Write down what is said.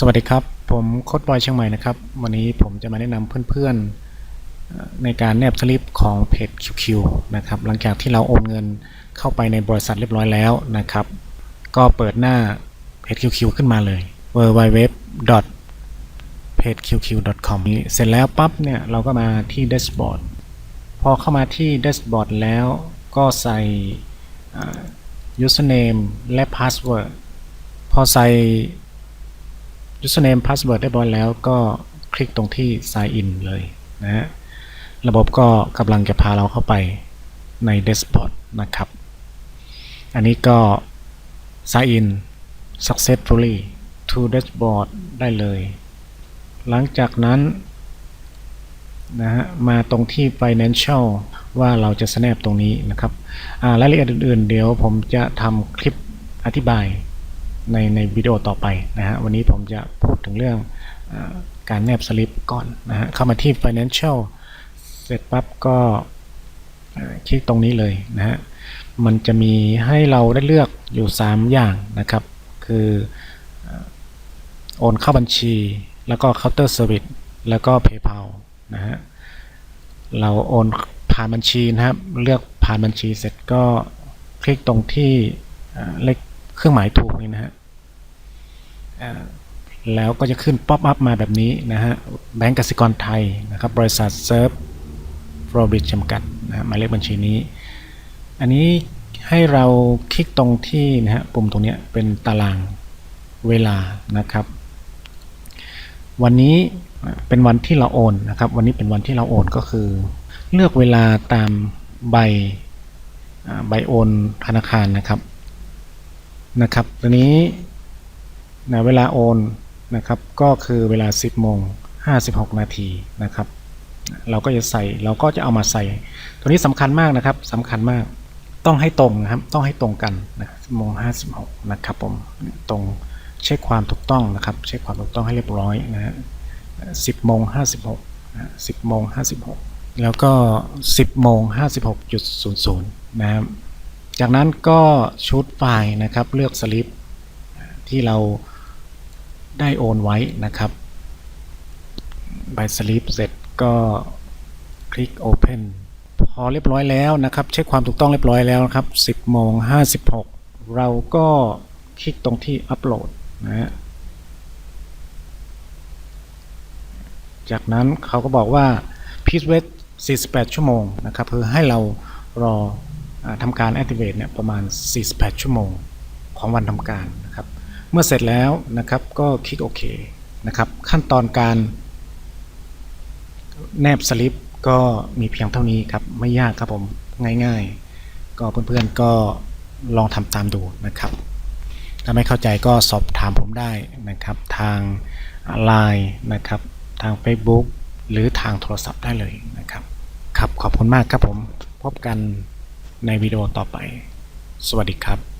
สวัสดีครับ ผมโค้ดบอยเชียงใหม่นะครับ วันนี้ผมจะมาแนะนำเพื่อนๆ ในการแนบสลิปของเพจ QQ นะครับ หลังจากที่เราโอนเงินเข้าไปในบริษัทเรียบร้อยแล้วนะครับ ก็เปิดหน้าเพจ QQ ขึ้นมาเลย www pageqq.com เสร็จแล้วปั๊บเนี่ยเราก็มาที่ dashboard พอเข้ามาที่ dashboard แล้วก็ใส่ username และ password พอใส่ username password ได้บร้อยแล้วก็คลิกตรงที่ sign in เลยนะฮะระบบก็กำลังจะพาเราเข้าไปใน dashboard นะครับ อันนี้ก็ sign in successfully to dashboard ได้เลย หลังจากนั้นนะฮะมาตรงที่ financial ว่าเราจะ snap ตรงนี้นะครับอ่ารายละเอียดอื่นๆ เดี๋ยวผมจะทำคลิปอธิบาย ในในวิดีโอต่อไปนะฮะวันนี้ผมจะพูดถึงเรื่องอการแนบสลิปก่อนนะฮะเข้ามาที่ financial เสร็จปั๊บก็คลิกตรงนี้เลยนะฮะมันจะมีให้เราได้เลือกอยู่ 3 อย่างนะครับ คืออโอนเข้าบัญชี แล้วก็ counter service แล้วก็ PayPal นะฮะเราโอนผ่านบัญชีนะครับ เลือกผ่านบัญชีเสร็จก็คลิกตรงที่เลขเครื่องหมายถูกนี่นะฮะ แล้วก็จะขึ้นป๊อปอัพมาแบบนี้นะฮะแบงก์กสิกรไทยนะครับบริษัทเซิร์ฟโรบิทจำกัดนะฮะหมายเลขบัญชีนี้ อันนี้ให้เราคลิกตรงที่นะฮะปุ่มตรงนี้เป็นตารางเวลานะครับ วันนี้เป็นวันที่เราโอนนะครับ วันนี้เป็นวันที่เราโอนก็คือ เลือกเวลาตามใบใบโอนธนาคารนะครับนะครับตัวนี้ะเวลาโอนนะครับก็คือเวลา 10โมง56 นาทีนะครับ เราก็จะใส่เราก็จะเอามาใส่ ตัวนี้สำคัญมากนะครับสำคัญมากต้องให้ตรงนะครับต้องให้ตรงกันนะโมง56 นะครับผมตรงเช็คความถูกต้องนะครับ เช็คความถูกต้องให้เรียบร้อยนะฮะ10โมง56นะ10โมง56แล้วก็10โมง56.00นะครับจากนั้นก็ชุดไฟล์นะครับเลือกสลิปที่เรา ได้โอนไว้นะครับใบสลิปเสร็จก็คลิก Open พอเรียบร้อยแล้วนะครับ เช็คความถูกต้องเรียบร้อยแล้วนะครับ 10โมง56 เราก็คลิกตรงที่อัปโหลดนะฮะจากนั้นเขาก็บอกว่า please wait 48 ชั่วโมงนะครับเพื่อให้เรารออทำการ activate เนี่ยประมาณ 48 ชั่วโมงของวันทำการนะครับ เมื่อเสร็จแล้วนะครับก็คลิกโอเคนะครับขั้นตอนการแนบสลิปก็มีเพียงเท่านี้ครับไม่ยากครับผมง่ายๆ ก็เพื่อนๆก็ลองทำตามดูนะครับ ถ้าไม่เข้าใจก็สอบถามผมได้นะครับ ทาง Line นะครับ ทาง Facebook หรือทางโทรศัพท์ได้เลยนะครับ ครับขอบคุณมากครับผม พบกันในวิดีโอต่อไป สวัสดีครับ